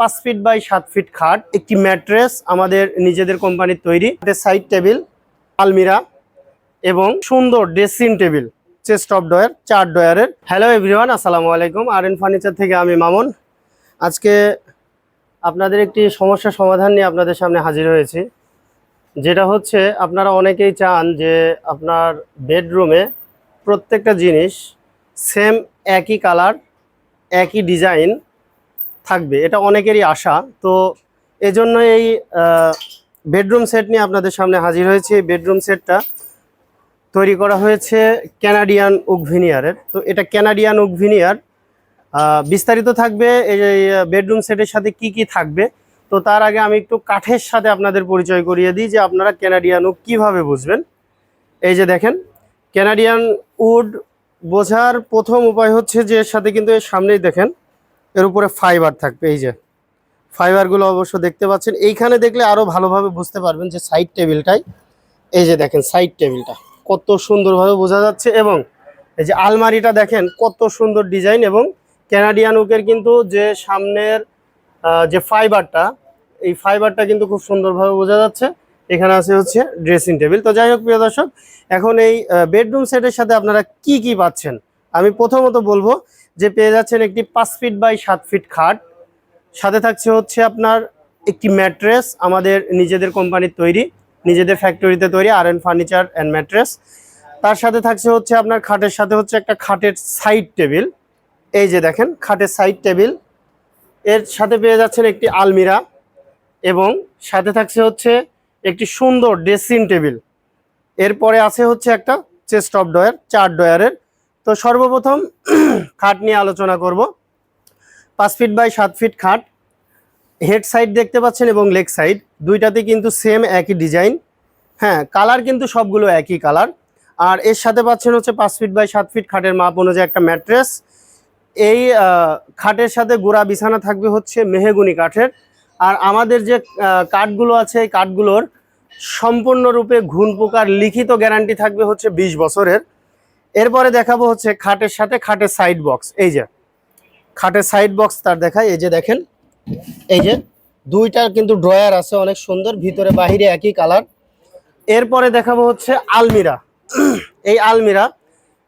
পাঁচ feet by সাত feet খাট, একটি ম্যাট্রেস আমাদের নিজেদের কোম্পানির তৈরি। সাইড টেবিল আলমিরা এবং সুন্দর dressing table chest of drawer চার ডয়ারের হ্যালো এভরিওয়ান আসসালামু আলাইকুম। আর এন ফার্নিচার থেকে আমি মামুন। আজকে আপনাদের একটি সমস্যা সমাধান নিয়ে আপনাদের সামনে হাজির হয়েছি। যেটা হচ্ছে, আপনারা অনেকেই চান যে আপনার বেডরুমে প্রত্যেকটা জিনিস সেম একই কালার একই ডিজাইন থাকবে, এটা অনেকেরই আশা। তো এজন্য এই বেডরুম সেট নিয়ে আপনাদের সামনে হাজির হয়েছে। এই বেডরুম সেটটা তৈরি করা হয়েছে ক্যানাডিয়ান উকভিনিয়ারের তো এটা ক্যানাডিয়ান উকভিনিয়ার বিস্তারিত থাকবে এই বেডরুম সেটের সাথে কি কি থাকবে। তো তার আগে আমি একটু কাঠের সাথে আপনাদের পরিচয় করিয়ে দিই যে আপনারা ক্যানাডিয়ান উড কীভাবে বুঝবেন। এই যে দেখেন ক্যানাডিয়ান উড বোঝার প্রথম উপায় হচ্ছে যে এর সাথে কিন্তু এর সামনেই দেখেন এর উপরে ফাইবার থাকবে, এই যে। ফাইবারগুলো অবশ্য দেখতে পাচ্ছেন। এইখানে দেখলে আরও ভালোভাবে বুঝতে পারবেন যে সাইড টেবিলটাই এই যে দেখেন সাইড টেবিলটা কত সুন্দরভাবে বোঝা যাচ্ছে এবং এই যে আলমারিটা দেখেন কত সুন্দর ডিজাইন এবং ক্যানাডিয়ান উকের কিন্তু যে সামনের যে ফাইবারটা এই ফাইবারটা কিন্তু খুব সুন্দরভাবে বোঝা যাচ্ছে। এখানে আছে হচ্ছে ড্রেসিং টেবিল তো যাই হোক, প্রিয় দর্শক, এখন এই বেডরুম সেটের সাথে আপনারা কি কি পাচ্ছেন? আমি প্রথমত বলব যে পেয়ে যাচ্ছেন একটি পাঁচ ফিট বাই সাত ফিট খাট। সাথে থাকছে হচ্ছে আপনার একটি ম্যাট্রেস, আমাদের নিজেদের কোম্পানির তৈরি, নিজেদের ফ্যাক্টরিতে তৈরি R N furniture and mattress তার সাথে থাকছে হচ্ছে আপনার খাটের সাথে হচ্ছে একটা খাটের সাইড টেবিল এই যে দেখেন, খাটের সাইড টেবিলের সাথে পেয়ে যাচ্ছেন একটি আলমিরা এবং সাথে থাকছে হচ্ছে একটি সুন্দর ড্রেসিং টেবিল এরপরে আছে হচ্ছে একটা চেস্ট অফ ডয়ার চার ডয়ারের তো সর্বপ্রথম খাট নিয়ে আলোচনা করব। পাঁচ ফিট বাই সাত ফিট খাট, হেড সাইড দেখতে পাচ্ছেন এবং লেগ সাইড। দুইটাতে কিন্তু সেম একই ডিজাইন হ্যাঁ কালার কিন্তু সবগুলো একই কালার আর এর সাথে পাচ্ছেন হচ্ছে পাঁচ ফিট বাই সাত ফিট খাটের মাপ অনুযায়ী একটা ম্যাট্রেস এই খাটের সাথে গোড়া বিছানা থাকবে হচ্ছে মেহেগুনি কাঠের। আর আমাদের যে কাঠগুলো আছে, এই কাঠগুলোর সম্পূর্ণরূপে ঘুণ পোকার লিখিত গ্যারান্টি থাকবে হচ্ছে বিশ বছরের। এরপরে দেখাবো হচ্ছে খাটের সাথে খাটের সাইড বক্স এই যে। খাটের সাইড বক্স তার দেখায় এই যে দেখেন। এই যে, দুইটার কিন্তু ড্রয়ার আছে অনেক সুন্দর, ভিতরে বাহিরে একই কালার এরপরে দেখাবো হচ্ছে আলমিরা। এই আলমিরা,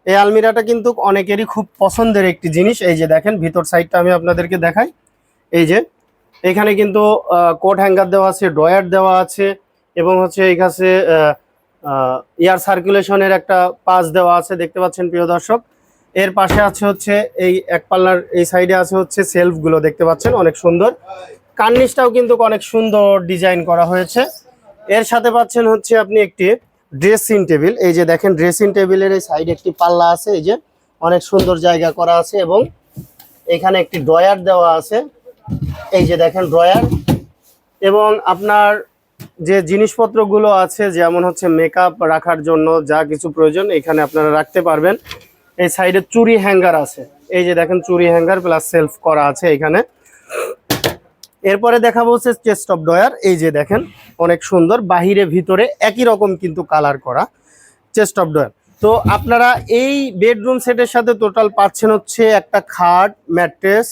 এই আলমিরাটা কিন্তু অনেকেরই খুব পছন্দের একটি জিনিস। এই যে দেখেন, ভিতর সাইডটা আমি আপনাদেরকে দেখাই। এই যে, এখানে কিন্তু কোট হ্যাঙ্গার দেওয়া আছে ড্রয়ার দেওয়া আছে, এবং হচ্ছে এই কাছে এয়ার সার্কুলেশনের একটা পাস দেওয়া আছে, দেখতে পাচ্ছেন প্রিয় দর্শক। এর পাশে আছে হচ্ছে, এই এক পাল্লার এই সাইডে আছে হচ্ছে সেলফগুলো দেখতে পাচ্ছেন, অনেক সুন্দর। কার্নিশটাও কিন্তু অনেক সুন্দর ডিজাইন করা হয়েছে। এর সাথে পাচ্ছেন হচ্ছে আপনি একটি ড্রেসিং টেবিল এই যে দেখেন ড্রেসিং টেবিলের এই সাইডে একটি পাল্লা আছে, এই যে অনেক সুন্দর জায়গা করা আছে এবং এখানে একটি ড্রয়ার দেওয়া আছে। এই যে দেখেন ড্রয়ার এবং আপনার যে জিনিসপত্রগুলো আছে, যেমন হচ্ছে মেকআপ রাখার জন্য যা কিছু প্রয়োজন, এখানে আপনারা রাখতে পারবেন। এই সাইডে চুরি হ্যাঙ্গার আছে। এই যে দেখেন চুরি হ্যাঙ্গার প্লাস সেলফ করা আছে এখানে। এরপরে দেখাবো হচ্ছে চেস্ট অফ ডয়ার এই যে দেখেন, অনেক সুন্দর। বাহিরে, ভিতরে একই রকম কিন্তু কালার করা চেস্ট অফ ডয়ার তো আপনারা এই বেডরুম সেটের সাথে টোটাল পাচ্ছেন হচ্ছে একটা খাট ম্যাট্রেস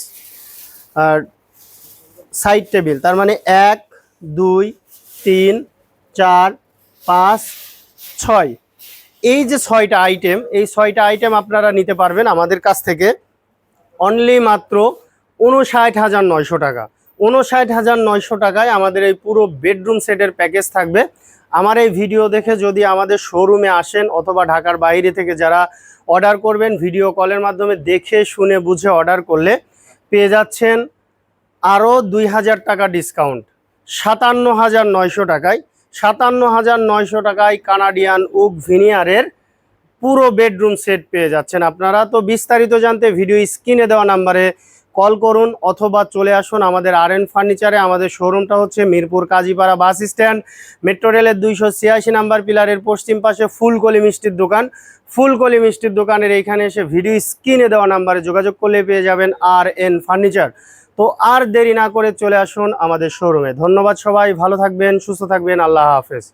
আর সাইড টেবিল তার মানে এক, দুই তিন, চার, পাঁচ, ছয়। এই যে ছয়টা আইটেম এই ছয়টা আইটেম আপনারা নিতে পারবেন আমাদের কাছ থেকে অনলি মাত্র উনষাট হাজার নয়শো টাকা। উনষাট হাজার নয়শো টাকায় আমাদের এই পুরো বেডরুম সেটের প্যাকেজ থাকবে। আমার এই ভিডিও দেখে যদি আমাদের শোরুমে আসেন অথবা ঢাকার বাইরে থেকে যারা অর্ডার করবেন ভিডিও কলের মাধ্যমে দেখে, শুনে, বুঝে অর্ডার করলে পেয়ে যাচ্ছেন আরও দুই হাজার টাকা ডিসকাউন্ট সাতান্ন হাজার নয়শো টাকায় সাতান্ন হাজার নয়শো টাকায় কানাডিয়ান উক ভিনিয়ারের পুরো বেডরুম সেট পেয়ে যাচ্ছেন আপনারা। তো বিস্তারিত জানতে ভিডিও স্ক্রিনে দেওয়া নাম্বারে কল করুন অথবা চলে আসুন আমাদের আর এন ফার্নিচারে আমাদের শোরুমটা হচ্ছে Mirpur Kazipara bus stand. Metro রেলের দুইশো ছিয়াশি নাম্বার পিলারের পশ্চিম পাশে ফুলকলি মিষ্টির দোকান। ফুলকলি মিষ্টির দোকানের এইখানে এসে ভিডিও স্ক্রিনে দেওয়া নাম্বারে যোগাযোগ করলে পেয়ে যাবেন আর এন ফার্নিচার তো আর দেরি না করে চলে আসুন আমাদের শোরুমে ধন্যবাদ সবাই, ভালো থাকবেন, সুস্থ থাকবেন, আল্লাহ হাফেজ।